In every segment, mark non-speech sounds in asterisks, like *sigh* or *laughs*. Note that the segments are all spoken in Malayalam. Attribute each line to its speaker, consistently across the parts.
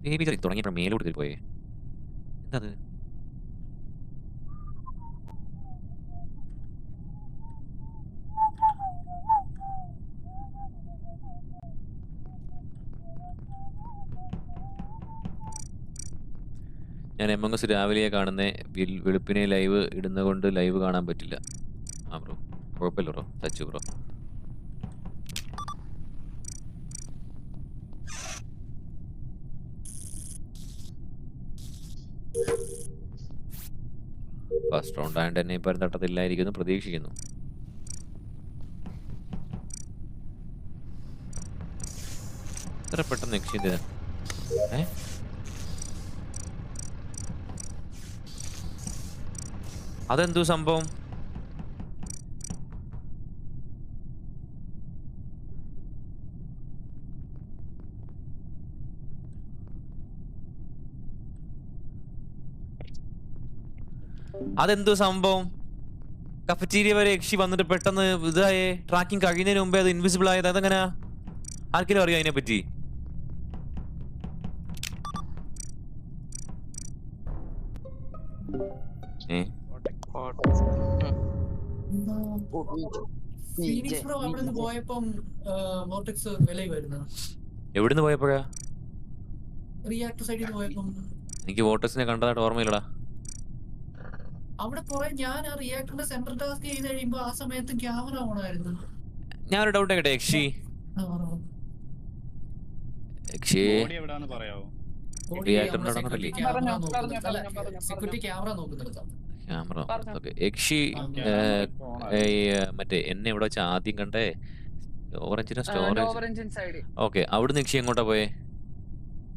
Speaker 1: ചെറി തുടങ്ങിയപ്പോൾ മേലോട്ട് കയറി പോയേ എന്താ ഞാൻ എം എം എസ് രാവിലെ കാണുന്ന വെളുപ്പിനെ ലൈവ് ഇടുന്ന കൊണ്ട് ലൈവ് കാണാൻ പറ്റില്ല. ആ ബ്രോ കുഴപ്പമില്ല bro Sachu bro first round ആയതുകൊണ്ട് തന്നെ ഇപ്പം തട്ടത്തില്ലായിരിക്കുന്നു പ്രതീക്ഷിക്കുന്നു. ഇത്ര പെട്ടെന്ന് നിക്ഷിത ഏ? അതെന്തു സംഭവം? അതെന്തു സംഭവം? കഫറ്റീരിയ വരെ യക്ഷി വന്നിട്ട് പെട്ടെന്ന് ഇതായേ? ട്രാക്കിംഗ് കഴിയുന്നതിന് മുമ്പേ അത് ഇൻവിസിബിൾ ആയത് അതെങ്ങനെ? ആർക്കെങ്കിലും അറിയാം അതിനെ പറ്റി എവിടുന്ന് പോയപ്പോഴാ? എനിക്ക് വോട്ടേഴ്സിനെ കണ്ടതായിട്ട് ഓർമ്മയില്ലടാ.
Speaker 2: അവിടെ കുറെ ഞാൻ ആ റിയാക്ടറിന്റെ സെൻട്രൽ ടാസ്ക് ചെയ്ത് കഴിയുമ്പോ ആ സമയത്ത് ക്യാമറ ഓൺ ആയിരുന്നു.
Speaker 1: ഒരു ഡൗട്ട് കേട്ടെ യക്ഷി? യക്ഷി? അവിടെ. ക്യാമറ യക്ഷി മറ്റേ എന്നെ എവിടെ വെച്ച് ആദ്യം കണ്ടേ? ഓറഞ്ചിന്റെ സ്റ്റോറേജ് ഓക്കെ അവിടുന്ന് യക്ഷി എങ്ങോട്ടാ പോയേ?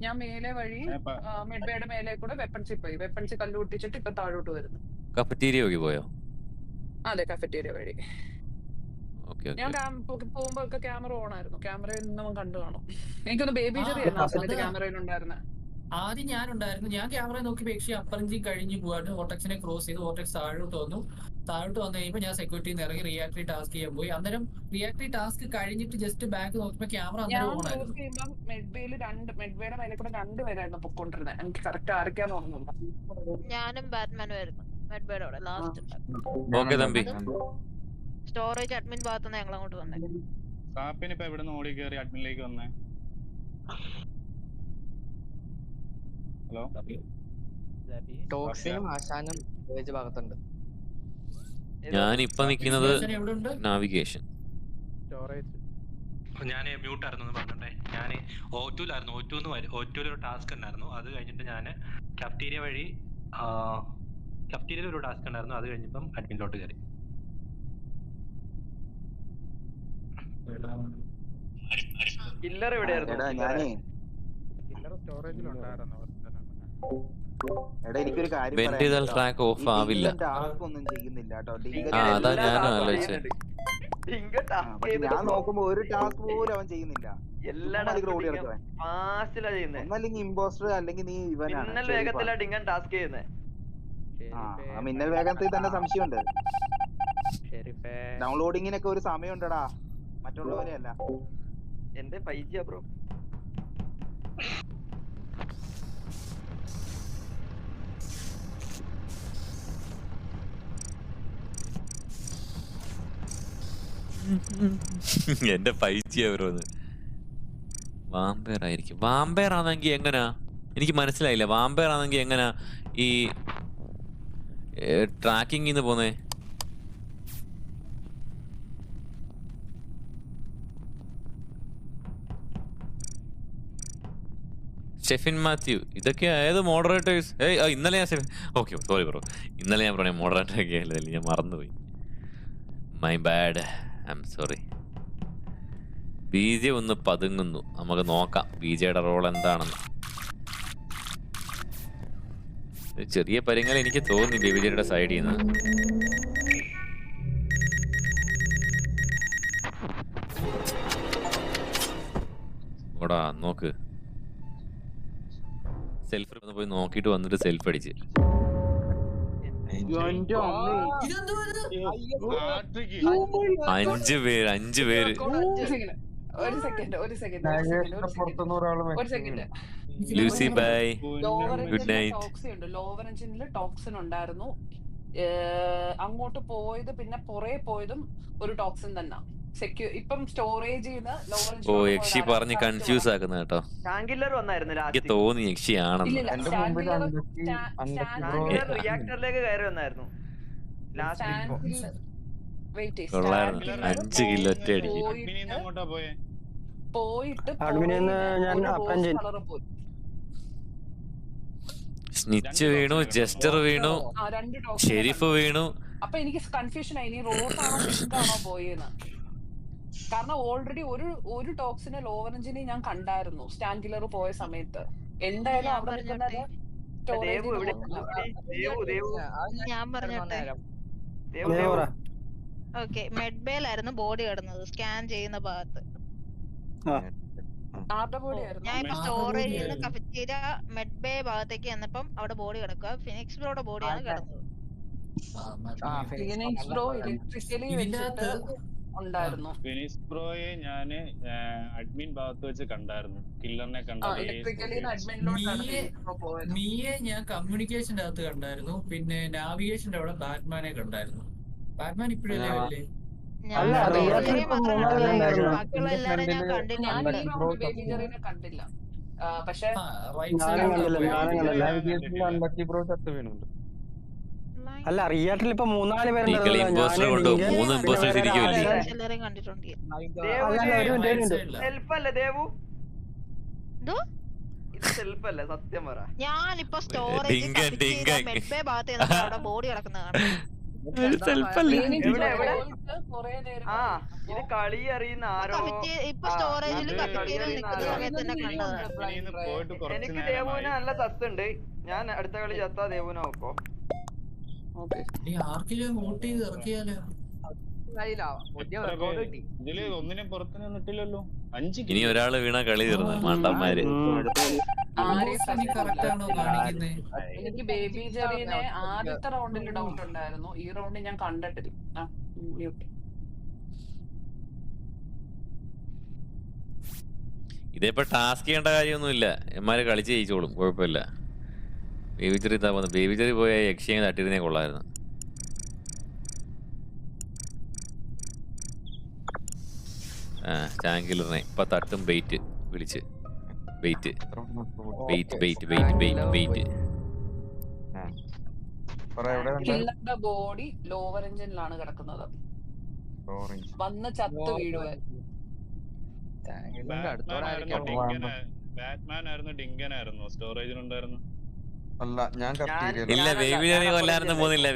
Speaker 3: ഞാൻ മേലെ വഴി മിഡ്ബേയുടെ മേലെ കൂടെ വെപ്പൺസിൽ പോയി വെപ്പൺസ് കല്ലുപൊട്ടിച്ചിട്ട് ഇപ്പൊ താഴോട്ട് വരുന്നു.
Speaker 1: കഫറ്റീരിയ വഴി പോയോ?
Speaker 3: അതെ കഫറ്റീരിയ വഴി.
Speaker 1: ഓക്കേ
Speaker 3: ഞാൻ പോകുമ്പോ ഒക്കെ ക്യാമറ ഓൺ ആയിരുന്നു ക്യാമറയിൽ നിന്ന് കണ്ടു കാണും. എനിക്കൊന്ന് ബേബി ചെറിയ ക്യാമറയിൽ ഉണ്ടായിരുന്നെ
Speaker 2: ആദ്യം ഞാനുണ്ടായിരുന്നു. ഞാൻ ക്യാമറ നോക്കി പക്ഷേ അപ്പറഞ്ചി കഴിഞ്ഞ് പോവാണ്ട് ഓട്ടക്സിനെ ക്രോസ് ചെയ്ത് ഓട്ടക്സ് താഴോട്ട് വന്നു. താഴോട്ട് വന്നു കഴിയുമ്പോൾ ഞാൻ സെക്യൂരിറ്റി നിന്ന് ഇറങ്ങി റിയാക്ടറി ടാസ്ക് ചെയ്യാൻ പോയി. അന്നേരം റിയാക്ടറി ടാസ്ക് കഴിഞ്ഞിട്ട് ജസ്റ്റ് ബാക്ക് നോക്കുമ്പോൾ ക്യാമറ അന്നേരം ഓൺ ആയിരുന്നു
Speaker 3: മെഡ്ബേയിൽ രണ്ട് മെഡ്ബേയുടെ മേലെ കൂടെ രണ്ടുപേരായിരുന്നു പൊക്കോണ്ടിരുന്നത് എനിക്ക് കറക്റ്റ് ആരൊക്കെയാന്ന് ഓർമ്മയില്ല.
Speaker 4: ഞാനും ബാറ്റ്മാനും ആയിരുന്നു. മെഡ്ബേഡ് അവിടെ ലാസ്റ്റ്
Speaker 1: ഓക്കെ തമ്പി.
Speaker 4: സ്റ്റോറേജ് അഡ്മിൻ ഭാഗത്തുനിന്ന് ഞങ്ങൾ അങ്ങോട്ട് വന്നേ.
Speaker 5: കാപ്പിന് ഇപ്പൊ എവിടെ ഓടി കയറി അഡ്മിനിലേക്ക് വന്നേ? ഹലോ?
Speaker 6: ടോക്സിനും ആശാനും ഭാഗത്തുണ്ട്.
Speaker 1: ഞാൻ ഇപ്പൊ നിൽക്കുന്നത്
Speaker 2: Station എവിടെ ഉണ്ട്
Speaker 1: നാവിഗേഷൻ
Speaker 7: ഞാൻ മ്യൂട്ട് ആയിരുന്നു എന്ന് പറഞ്ഞിട്ടെ. ഞാൻ ഒ ടുലായിരുന്നു ഒ ടു ഒ ടുവിൽ ഒരു ടാസ്ക് ഉണ്ടായിരുന്നു. അത് കഴിഞ്ഞിട്ട് ഞാൻ കഫ്റ്റീരിയ വഴി കഫ്റ്റീരിയയിൽ ഒരു ടാസ്ക് ഉണ്ടായിരുന്നു. അത് കഴിഞ്ഞപ്പം അഡ്മിനിലോട്ട് കയറി.
Speaker 8: കില്ലർ എവിടെയായിരുന്നു?
Speaker 1: ട്രാക്ക് ഓഫ് ആവില്ല.
Speaker 9: ടാസ്ക് ഒന്നും ചെയ്യുന്നില്ല കേട്ടോ.
Speaker 1: ആ, അതാ ഞാനും ആലോചിച്ചേ.
Speaker 9: ഞാൻ നോക്കുമ്പോ ഒരു ടാസ്ക് പോലും അവൻ ചെയ്യുന്നില്ല. ഒന്നല്ലെങ്കിൽ ഇമ്പോസ്റ്റർ അല്ലെങ്കിൽ നീ ഇവനാണ്.
Speaker 8: ടാസ്ക് ചെയ്യുന്നത്
Speaker 9: ആ മിന്നൽ വേഗത്തിൽ തന്നെ സംശയമുണ്ട്. ഡൗൺലോഡിങ്ങിനൊക്കെ ഒരു സമയമുണ്ടടാ. മറ്റുള്ളവരെയല്ല *laughs*
Speaker 8: എന്റെ പൈസ ബ്രോ?
Speaker 1: എന്റെ പൈച്ചിയാ ഓരോന്ന് വാമ്പയർ ആയിരിക്കും വാമ്പയർ ആണെങ്കിൽ എങ്ങനാ? എനിക്ക് മനസ്സിലായില്ല. വാമ്പയർ ആണെങ്കിൽ എങ്ങനാ ഈ ട്രാക്കിങ്ങിന്ന് പോന്നേ. ഷെഫിൻ മാത്യു ഇതൊക്കെ ഏത് മോഡറേറ്റേഴ്സ് ഏയ് ഇന്നലെ ഞാൻ ഷെഫിൻ ഓക്കെ സോറി ബ്രോ ഇന്നലെ ഞാൻ പറഞ്ഞ മോഡറേറ്റർ ഒക്കെ ആയില്ല ഞാൻ മറന്നുപോയി. My bad I'm sorry B J ഒന്ന് പതുങ്ങുന്നു. നമുക്ക് നോക്കാം ബി ജെയുടെ റോൾ എന്താണെന്ന്. ചെറിയ പരിങ്ങൾ എനിക്ക് തോന്നി ബി സൈഡിൽ നിന്ന് ഓടാ നോക്ക്. സെൽഫ് പോയി നോക്കിട്ട് വന്നിട്ട് സെൽഫ് അടിച്ച്? അഞ്ച് പേര് അഞ്ച് പേര്.
Speaker 3: ഒരു സെക്കൻഡ് ഒരു സെക്കൻഡ് ഒരു second
Speaker 1: Lucy bye
Speaker 3: good night. Lower എഞ്ചിനിൽ ടോക്സിൻ ഉണ്ടായിരുന്നു. അങ്ങോട്ട് പോയത് പിന്നെ പുറകെ പോയതും ഒരു ടോക്സിൻ തന്നെ. ഇപ്പം സ്റ്റോറേജ് ചെയ്ത് ലോവർ
Speaker 1: ഓ യക്ഷി പറഞ്ഞ് കൺഫ്യൂസ് ആക്കുന്ന കേട്ടോ.
Speaker 8: ടാങ്കില്ലർ വന്നായിരുന്നു
Speaker 1: എനിക്ക്
Speaker 8: ലാസ്റ്റ്
Speaker 1: തോന്നി യക്ഷിയാണെന്ന്
Speaker 3: ആണെന്ന്.
Speaker 1: കൊള്ളായിരുന്നു. അഞ്ച് കിലോ ഒറ്റ അടിക്ക്.
Speaker 3: പോയിട്ട്
Speaker 9: ഞാൻ
Speaker 3: പോയി.
Speaker 1: സ്നിച്ച് വീണു ജസ്റ്റർ വീണു ഷെരീഫ് വീണു.
Speaker 3: അപ്പൊ എനിക്ക് കൺഫ്യൂഷൻ ആയി. പിങ്കാണോ പോയെന്ന്. കാരണം ഓൾറെഡി ഒരു ഒരു ടോക്സിനെ ലോവറഞ്ചിനെ ഞാൻ കണ്ടായിരുന്നു. സ്റ്റാൻഡിലർ പോയ സമയത്ത്. എന്തായാലും
Speaker 4: ഞാൻ
Speaker 3: അവിടെ നിൽക്കുന്നത്
Speaker 4: പറഞ്ഞോട്ടെ
Speaker 8: ദേവു എവിടെ ദേവു ദേവു
Speaker 4: ഞാൻ പറഞ്ഞോട്ടെ.
Speaker 8: ദേവു
Speaker 9: ദേവു
Speaker 8: ദേവു.
Speaker 9: പറ.
Speaker 4: ഓക്കെ മെഡ്ബേലായിരുന്നു ബോഡി കിടന്നത്. സ്കാൻ ചെയ്യുന്ന ഭാഗത്ത്. ഞാൻ ഇപ്പൊ സ്റ്റോറേജിൽ നിന്ന് കഫറ്റീര മെഡ്ബേ ഭാഗത്തേക്ക് ചെന്നപ്പം അവിടെ ബോഡി കിടക്കുക. ഫിനിക്സ് ബ്രോയുടെ ബോഡിയാണ് കിടന്നത്.
Speaker 3: ഫിനിക്സ് ബ്രോ ഇലക്ട്രിക്കലി വെച്ചിട്ട് ഉണ്ടായിരുന്നു.
Speaker 5: ഫിനിസ് പ്രോയെ ഞാൻ അഡ്മിൻ ഭാഗത്ത് വെച്ച് കണ്ടായിരുന്നു. കില്ലറിനെ
Speaker 3: ഫീനിക്സ്
Speaker 2: മീയെ ഞാൻ കമ്മ്യൂണിക്കേഷന്റെ അകത്ത് കണ്ടായിരുന്നു. പിന്നെ നാവിഗേഷന്റെ അവിടെ ബാറ്റ്മാനെ കണ്ടായിരുന്നു. ബാറ്റ്മാൻ ഇപ്പോഴല്ലേ
Speaker 9: അല്ല, റിയാട്ടിൽ ഇപ്പം മൂന്നാൽ
Speaker 4: കണ്ടില്ല.
Speaker 3: പക്ഷെ
Speaker 9: അല്ല ഇപ്പൊ പേരുണ്ടല്ലോ
Speaker 1: imposter കൊണ്ട്? മൂന്ന് imposter ഇരിക്കുമല്ലേ?
Speaker 4: എല്ലാവരെയും കണ്ടിട്ടുണ്ട്.
Speaker 9: അല്ല, അല്ല, ഒരു മിനിറ്റ്, ഒരു മിനിറ്റ്.
Speaker 8: സെൽഫ് ദേവു?
Speaker 4: എന്തോ?
Speaker 8: ഇത് സെൽഫ് അല്ലേ സത്യം പറ.
Speaker 4: ഞാനിപ്പോ സ്റ്റോറേജ് ഭാഗത്ത് ബോഡി കിടക്കുന്നതാണ്
Speaker 8: ആ ഇത് കളി അറിയുന്ന ആരോ എനിക്ക് ദേവുവിന് നല്ല തത്തുണ്ട് ഞാൻ അടുത്ത കളി ചത്താ ദേവുന നോക്കോ.
Speaker 5: ഒന്നിനും പുറത്ത് നിന്നിട്ടില്ലല്ലോ അഞ്ച്
Speaker 1: ഇനി ഒരാൾ വീണ കളി തീർന്നു. മണ്ടന്മാര്.
Speaker 2: നീ കറക്റ്റ് ആണോ കാണിക്കുന്നേ?
Speaker 3: എനിക്ക് ബേബി ജെറിനെ ആദ്യത്തെ റൗണ്ടിൽ ഡൗട്ട് ഉണ്ടായിരുന്നു. ഈ റൗണ്ട് ഞാൻ കണ്ടിട്ടില്ല ആ, mute.
Speaker 1: ഇതിപ്പോ ടാസ്ക് ചെയ്യേണ്ട കാര്യമൊന്നുമില്ല. എമ്മാര് കളിച്ച് ജയിച്ചോളും കുഴപ്പമില്ല. ബേബി ചെറി തന്നെ വന്നു ബേബി ചെറി പോയ യക്ഷിയെ തട്ടിരുന്നേ കൊള്ളായിരുന്നു. ആ ചാങ്കിലിറിനെ ഇപ്പൊ തട്ടും ബെയ്റ്റ് വിളിച്ച്. Bait bait bait bait bait bait
Speaker 3: body lower എഞ്ചിനിലാണ് കിടക്കുന്നത്. വന്ന് ചത്ത് വീഴുവ
Speaker 5: ബാറ്റ്മാൻ ആയിരുന്നു ഡിങ്കൻ ആയിരുന്നു സ്റ്റോറേജിലുണ്ടായിരുന്നു
Speaker 9: അല്ല ഞാൻ
Speaker 1: ഇല്ല കൊല്ലാനൊന്നും പോകുന്നില്ല.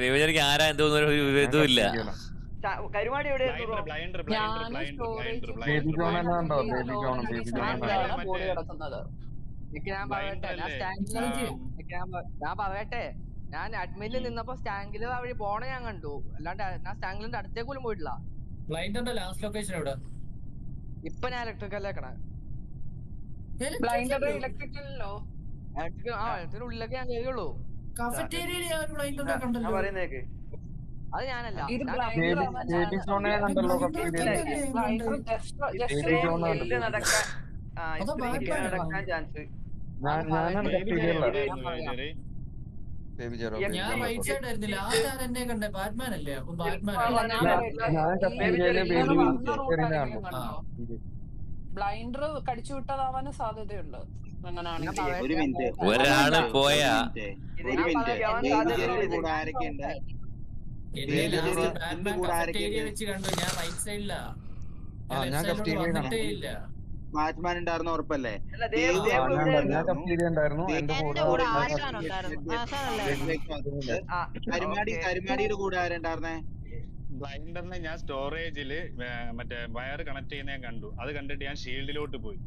Speaker 1: ആരാ ഒരു ഇതും ഇല്ല
Speaker 8: കരുമാടി
Speaker 3: ഞാൻ
Speaker 6: ഞാൻ പറയട്ടെ. അഡ്മിനിൽ നിന്നപ്പോ സ്റ്റാങ്കിൽ വഴി പോണ ഞാൻ കണ്ടു. അല്ലാണ്ട് ഞാൻ സ്റ്റാങ്കിലിന്റെ അടുത്തേക്ക് പോലും പോയിട്ടില്ല.
Speaker 2: ബ്ലൈൻഡറിന്റെ ലാസ്റ്റ് ലൊക്കേഷൻ എവിടെ?
Speaker 6: ഇപ്പൊ ഞാൻ ഇലക്ട്രിക്കലിലേക്കണ
Speaker 3: ബ്ലൈൻഡർ ഇലക്ട്രിക്കലിലോ
Speaker 6: ഇലക്ട്രിക്കൽ ആ ഇലക്ട്രിക്കൽ ഉള്ളിലേക്ക് ഞാൻ കയറിയുള്ളൂ
Speaker 8: പറയുന്നേക്ക്
Speaker 6: അത് ഞാനല്ല.
Speaker 8: നടക്കാൻ ചാൻസ്
Speaker 3: ബ്ലൈൻഡർ കടിച്ചു വിട്ടതാവാനും സാധ്യതയുണ്ട്. അങ്ങനാണെങ്കിൽ
Speaker 6: ഒരു മിനിറ്റ്.
Speaker 1: ഒരാൾ പോയാ.
Speaker 2: ഞാൻ
Speaker 6: ബാറ്റ്മാൻ ഉണ്ടായിരുന്നു ഉറപ്പല്ലേ കരുമാടി കരുമാടിയുടെ കൂടെ ആരുണ്ടായിരുന്നേ
Speaker 5: ബ്ലൈൻഡറിനെ ഞാൻ സ്റ്റോറേജിൽ മറ്റേ വയർ കണക്ട് ചെയ്യുന്ന ഞാൻ കണ്ടു അത് കണ്ടിട്ട് ഞാൻ ഷീൽഡിലോട്ട് പോയി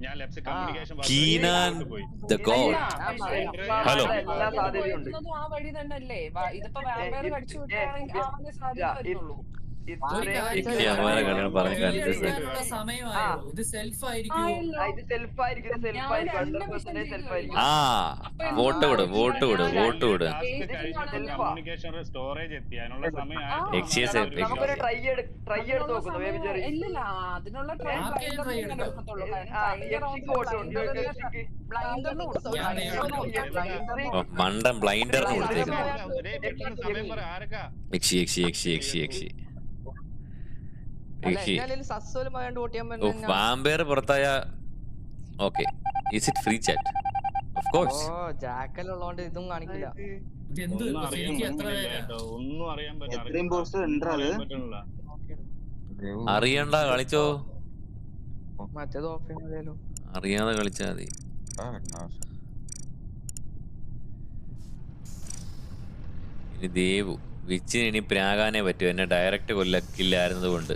Speaker 5: ഞാൻ ലെഫ്റ്റ് കമ്മ്യൂണിക്കേഷൻ
Speaker 1: കീനാൻ
Speaker 5: പോയി
Speaker 1: ദ ഗോഡ് ഹലോ.
Speaker 8: എല്ലാ സാധ്യതയുണ്ട്
Speaker 3: ആ വഴി തന്നെ അല്ലേ ഇതിപ്പോ വാമ്പയർ കടിച്ചു വിട്ടാണെങ്കിൽ
Speaker 1: വോട്ട് വോട്ട് വോട്ട്
Speaker 8: മണ്ടം
Speaker 3: ബ്ലൈൻഡറിന്
Speaker 1: കൊടുത്തേക്കുന്നു
Speaker 6: എക്സി എക്സി എക്സി
Speaker 1: എക്സി
Speaker 6: എക്സി
Speaker 1: vampire is it free chat of course
Speaker 6: jackal കാണിക്കില്ല.
Speaker 1: അറിയണ്ട കളിച്ചോ. അറിയാതെ കളിച്ചാ മതി. ഇനി ദേവു വിച്ചിന് ഇനി പ്രാകാനേ പറ്റൂ. എന്നെ ഡയറക്റ്റ് കൊല്ലക്കില്ലായിരുന്നതുകൊണ്ട്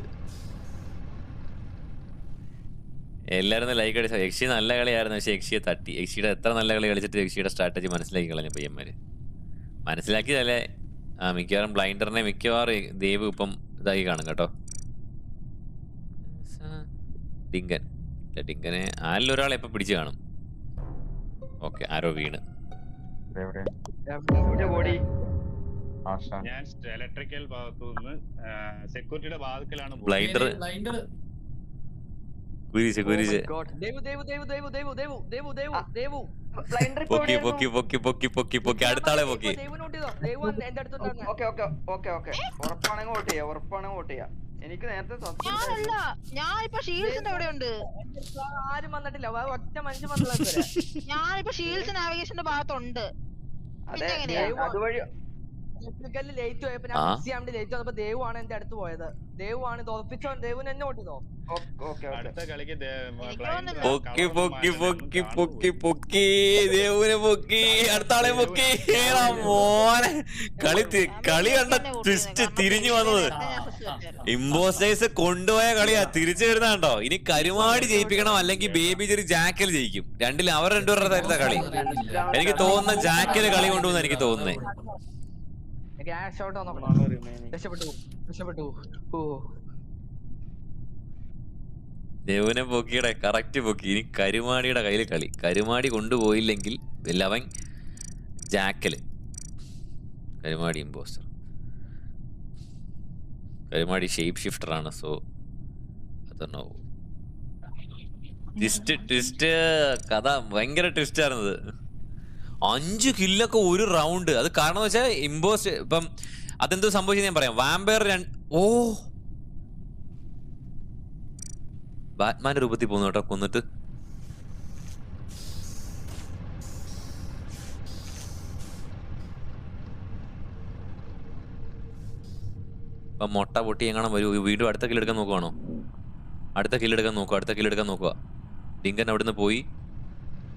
Speaker 1: എല്ലാരും ലൈക്ക് അടിച്ചു യക്ഷി നല്ല കളിയായിരുന്നു പക്ഷെ യക്ഷിയെ തട്ടി. യക്ഷിയുടെ എത്ര നല്ല കളി കളിച്ചിട്ട് യക്ഷിയുടെ സ്ട്രാറ്റജി മനസ്സിലാക്കി കളഞ്ഞു പയ്യന്മാര്. മനസ്സിലാക്കിയതല്ലേ? ആ മിക്കവാറും ബ്ലൈൻഡറിനെ മിക്കവാറും ദേവ് ഇപ്പം ഇതായി കാണും കേട്ടോ. ഡിങ്കൻ. ഡിങ്കനെ ആരിലും ഒരാളെ ഇപ്പൊ പിടിച്ചു കാണും? ഓക്കെ ആരോ വീണ്.
Speaker 5: ഞാൻ ഇലക്ട്രിക്കൽ ഭാഗത്തു നിന്ന് സെക്യൂരിറ്റിയുടെ ഭാഗത്തിലാണ്
Speaker 1: ബ്ലൈൻഡർ
Speaker 2: ബ്ലൈൻഡർ
Speaker 1: കുരിശ് കുരിശ്. പൊക്കി പൊക്കി പൊക്കി പൊക്കി പൊക്കി അടുത്താളെ പൊക്കി.
Speaker 8: എനിക്ക് നേരത്തെ
Speaker 4: ഞാൻ ഉണ്ട്.
Speaker 6: ആരും വന്നിട്ടില്ല. ഒറ്റ മനുഷ്യൻ വന്നില്ല
Speaker 4: ഞാനിപ്പോ ഷീൽസ് നാവിഗേഷന്റെ ഭാഗത്തുണ്ട്.
Speaker 8: അതുവഴി
Speaker 6: ഇലക്ട്രിക്കലിൽ ലേറ്റ് പോയപ്പോ ഞാൻ
Speaker 1: ആ.
Speaker 6: മിക്സ് ചെയ്യാൻ വേണ്ടി ലേറ്റ് വന്നപ്പോ ദേവു ആണ് എന്റെ അടുത്ത് പോയത്. ദേവു ആണ് ഇത് ഉറപ്പിച്ചോ ദേവുന് എന്നെ വോട്ട് ചെയ്തോ
Speaker 8: ഓക്കെ ഓക്കെ
Speaker 5: അടുത്ത കളിക്ക് ദേ-
Speaker 4: എനിക്ക്
Speaker 5: blinder
Speaker 4: തോന്നുന്നില്ല.
Speaker 1: പൊക്കി പൊക്കി പൊക്കി പൊക്കി പൊക്കി ദേവുനെ പൊക്കി അടുത്ത ആളെ പൊക്കി. ഏടാ മോനെ. കളി കളി കണ്ട ട്വിസ്റ്റ് തിരിഞ്ഞു വന്നത്. ഇമ്പോസ്റ്റേഴ്സ് കൊണ്ടുപോയ കളിയാ. തിരിച്ചു വരുന്ന കണ്ടോ? ഇനി കരുമാടി ജയിപ്പിക്കണം അല്ലെങ്കിൽ ബേബി ചെറിയ ജാക്കൽ ജയിക്കും. രണ്ടിൽ അവർ രണ്ടുപേരുടെ തരുന്ന കളി. എനിക്ക് തോന്നുന്ന ജാക്കൽ കളി കൊണ്ടുവന്ന് എനിക്ക് തോന്നുന്നേ.
Speaker 6: ക്യാഷ് ഔട്ട് വന്നപ്പോ
Speaker 8: ആണ് remaining.
Speaker 6: രക്ഷപ്പെട്ടു. രക്ഷപ്പെട്ടു. ഓ.
Speaker 1: ദേവുനെ പൊക്കിയുടെ കറക്റ്റ് പൊക്കി. ഇനി കരുമാടിയുടെ കയ്യിൽ കളി. കരുമാടി കൊണ്ടുപോയില്ലെങ്കിൽ ലവൻ jackal. Karumadi impostor Karumadi shape shifter ആണ് സോ അതന്നോ ട്വിസ്റ്റ് ട്വിസ്റ്റ് കഥ ഭയങ്കര ട്വിസ്റ്റ് ആയിരുന്നത്. അഞ്ച് കില്ലൊക്കെ ഒരു റൗണ്ട് അത് കാരണം എന്ന് വെച്ചാൽ ഇമ്പോസ്റ്റ് ഇപ്പം അതെന്തോ സംഭവിച്ചത് ഞാൻ പറയാം. വാമ്പയർ രണ്ട് ഓ! ബാറ്റ്മാന്റെ രൂപത്തിൽ പോകുന്നു കേട്ടോ കൊന്നിട്ട്. ഇപ്പൊ മുട്ട പൊട്ടി എങ്ങനെ വരൂ. വീണ്ടും അടുത്ത കില്ലെടുക്കാൻ നോക്കുവാണോ? അടുത്ത കില്ലെടുക്കാൻ നോക്കുക അടുത്ത കില്ലെടുക്കാൻ നോക്കുക. ഡിങ്കൻ അവിടുന്ന് പോയി.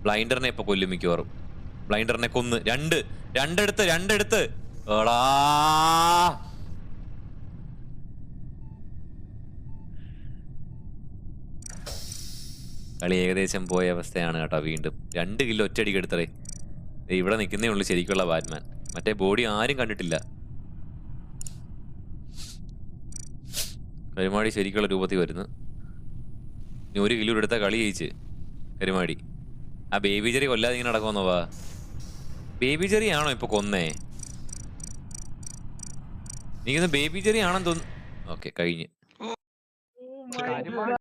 Speaker 1: ബ്ലൈൻഡറിനെ ഇപ്പൊ കൊല്ലും മിക്കവാറും. ബ്ലൈൻഡറിനെ കൊന്ന്. രണ്ട്. രണ്ടെടുത്ത് രണ്ടെടുത്ത്. കളി ഏകദേശം പോയ അവസ്ഥയാണ് കേട്ടോ വീണ്ടും. രണ്ട് കിലോ ഒറ്റയടിക്ക് എടുത്തറേ ഇവിടെ നിൽക്കുന്നേ ഉള്ളൂ ശരിക്കുള്ള ബാറ്റ്മാൻ. മറ്റേ ബോഡി ആരും കണ്ടിട്ടില്ല. കരുമാടി ശരിക്കുള്ള രൂപത്തിൽ വരുന്നു. ഇനി ഒരു കിലോ എടുത്ത കളി ജയിച്ച്. കരുമാടി. ആ ബേബി ചെറിയ കൊല്ലാതെ ഇങ്ങനെ നടക്കുമെന്നോ വാ? ബേബി ചെറി ആണോ ഇപ്പൊ കൊന്നേ? എനിക്കൊന്ന് ബേബി ചെറി ആണെന്ന് തോന്നുന്നു. ഓക്കെ കഴിഞ്ഞ്.